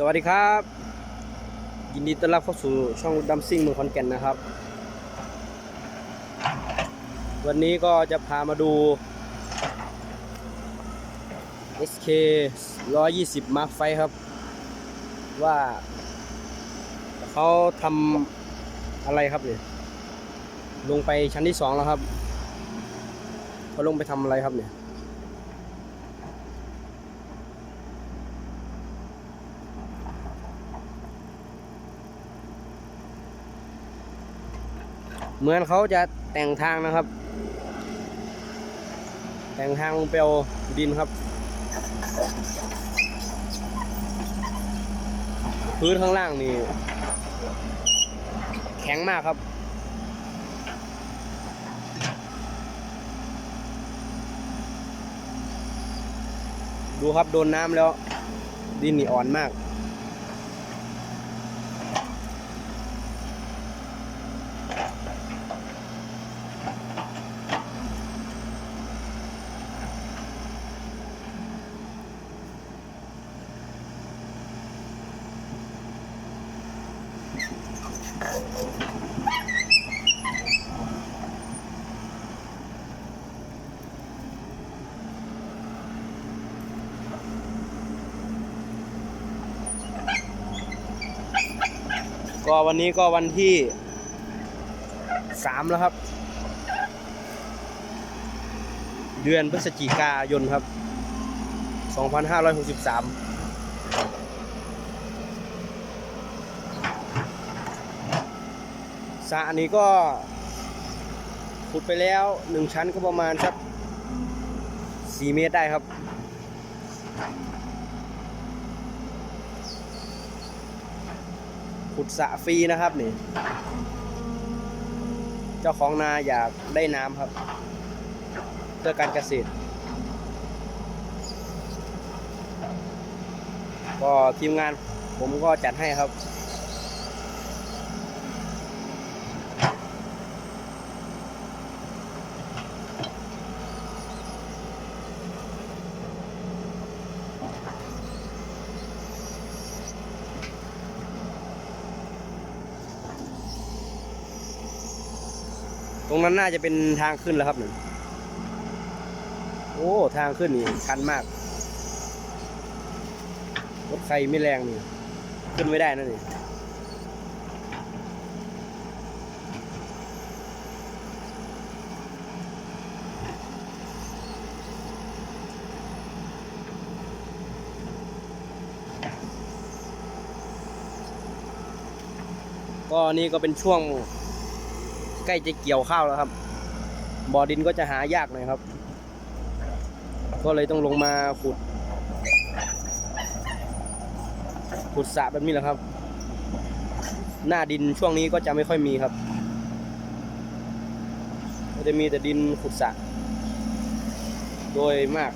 สวัสดีครับ ยินดีต้อนรับเข้าสู่ช่องดัมซิ่งเมืองขอนแก่นนะครับ วันนี้ก็จะพามาดู SK 120 Mark ไฟครับ ว่าเขาทำอะไรครับเนี่ยลงไปชั้นที่สองแล้วครับเขาลงไปทำอะไรครับเนี่ย เหมือนเขาจะแต่งทางนะครับ แต่งทางลงไปเอาดินครับ พื้นข้างล่างนี่ แข็งมากครับดูครับโดนน้ำแล้ว ดินนี่อ่อนมาก ก็วันนี้ก็วันที่สามแล้วครับ เดือนพฤศจิกายนครับ 2563 สระอันนี้ก็ขุดไปแล้วหนึ่งชั้นก็ประมาณสักสี่เมตรได้ครับ ขุดสระฟรีนะครับนี่ เจ้าของนาอยากได้น้ำครับ เพื่อการเกษตร ก็ทีมงานผมก็จัดให้ครับ ตรงนั้นน่าจะเป็นทางขึ้นแล้วครับหนึ่งโอ้ทางขึ้นนี่ชันมาก รถใครไม่แรงนี่ ขึ้นไม่ได้นะนี่ก็นี่ก็เป็นช่วง ใกล้จะเกี่ยวข้าวแล้วครับ บ่อดินก็จะหายากหน่อยครับ ก็เลยต้องลงมาขุด ขุดสระแบบนี้แหละครับ หน้าดินช่วงนี้ก็จะไม่ค่อยมีครับก็จะมีแต่ดินขุดสระโดยมาก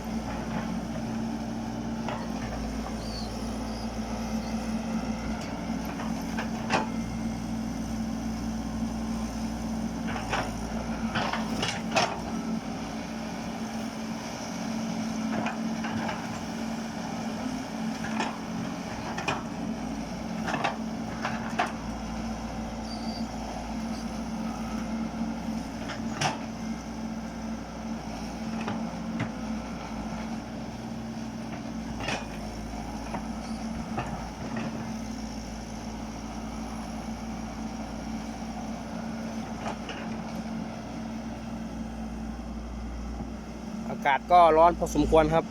อากาศก็ร้อนพอสมควรครับ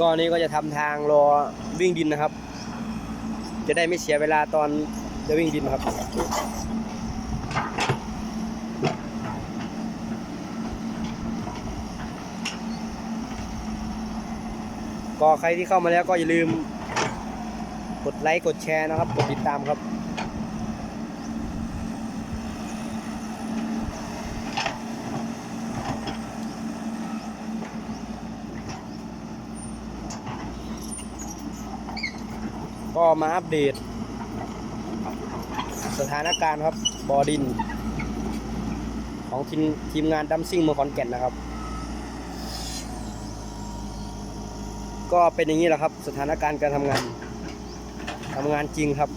ก็นี้ก็จะทำทางรอวิ่งดินนะครับ จะได้ไม่เสียเวลาตอนจะวิ่งดินครับก็ใครที่เข้ามาแล้วก็อย่าลืมกดไลค์กดแชร์นะครับ กดติดตามครับ ก็มาอัปเดต สถานการณ์ครับบอดิน ของทีมทีมงานดัมซิ่งเมืองขอนแก่นนะครับ ก็เป็นอย่างนี้แหละครับ สถานการณ์การทำงานทำงานจริงครับ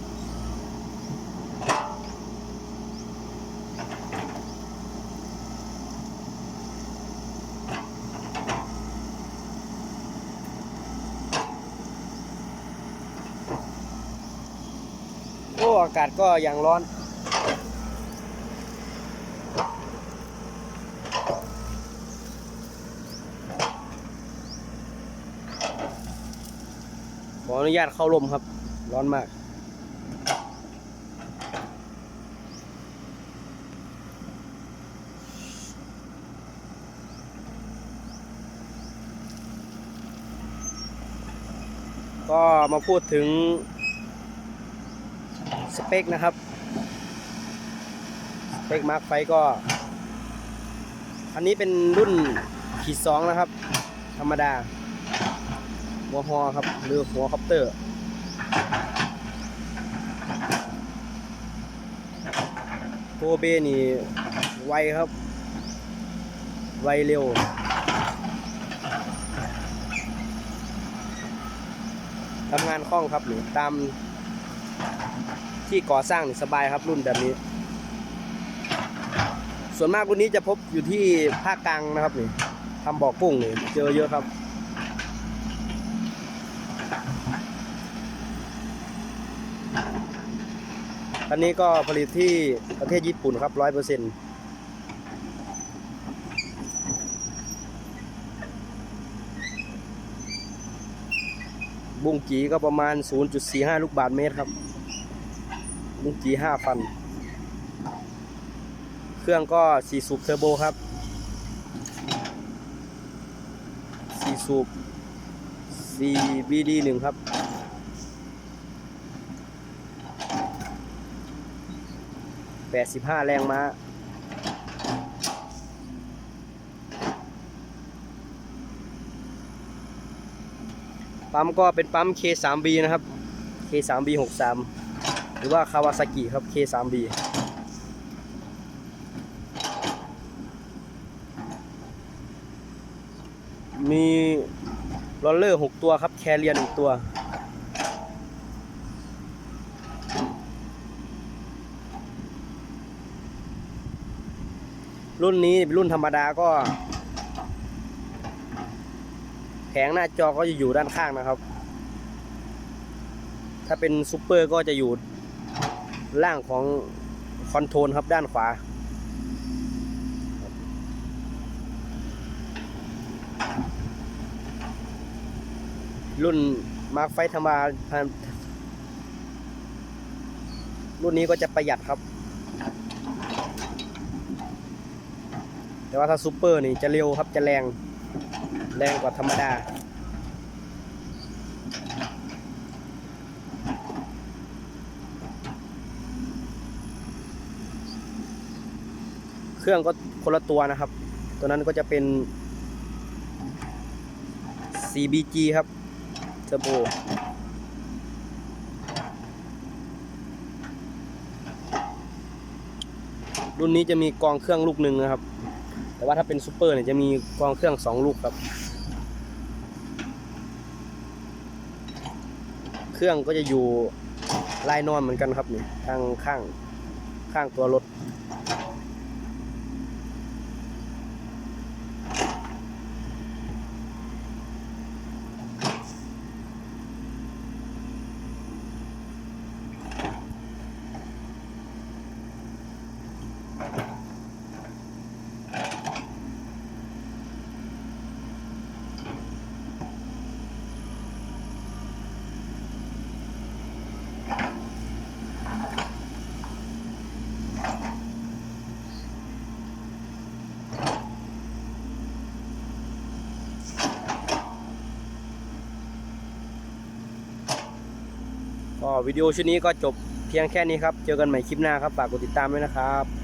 โอากาศก็อย่างร้อน ขออนุญาตเข้าลมครับ ร้อนมากก็มาพูดถึง สเปคนะครับสเปคมาร์คไฟก็ อันนี้เป็นรุ่นขีดสองนะครับ ธรรมดา หัวฮอครับ หรือหัวคอปเตอร์โกเบนี่ไวครับ ไวเร็วทำงานคล่องครับหรือตาม ที่ก่อสร้างนี่สบายครับรุ่นแบบนี้ ส่วนมากรุ่นนี้จะพบอยู่ที่ภาคกลางนะครับนี่ทำบ่อกุ้งนี่เจอเยอะครับอันนี้ก็ผลิตที่ประเทศญี่ปุ่นครับร้อยเปอร์เซ็นต์บุ้งกีก็ประมาณ 0.45 ลูกบาทเมตรครับ บุ้งกี5ฟัน เครื่องก็4สูบเทอร์โบครับ4สูบ 4BD 1ครับ85แรงม้าปั๊มก็เป็นปั๊ม K3B นะครับ K3B 63ห รือว่าคาวาซากิครับ K3B มีรอลเลอร์ 6 ตัวครับ แคเรียน1ตัว รุ่นนี้เป็นรุ่นธรรมดาก็แผงหน้าจอก็จะอยู่ด้านข้างนะครับ ถ้าเป็นซูเปอร์ก็จะอยู่ ล่างของคอนโทรลครับด้านขวา รุ่นมาร์คไฟธรรมดารุ่นนี้ก็จะประหยัดครับ แต่ว่าถ้าซูเปอร์นี่จะเร็วครับจะแรง แรงกว่าธรรมดา เครื่องก็คนละตัวนะครับ ตัวนั้นก็จะเป็น CBG ครับเทอร์โบรุ่นนี้จะมีกองเครื่องลูกหนึ่งนะครับ แต่ว่าถ้าเป็นซูเปอร์เนี่ยจะมีกองเครื่องสองลูกครับ เครื่องก็จะอยู่ลายนอนเหมือนกันครับนี่ทางข้างข้างตัวรถ วิดีโอชุดนี้ก็จบเพียงแค่นี้ครับ เจอกันใหม่คลิปหน้าครับ ฝากกดติดตามด้วยนะครับ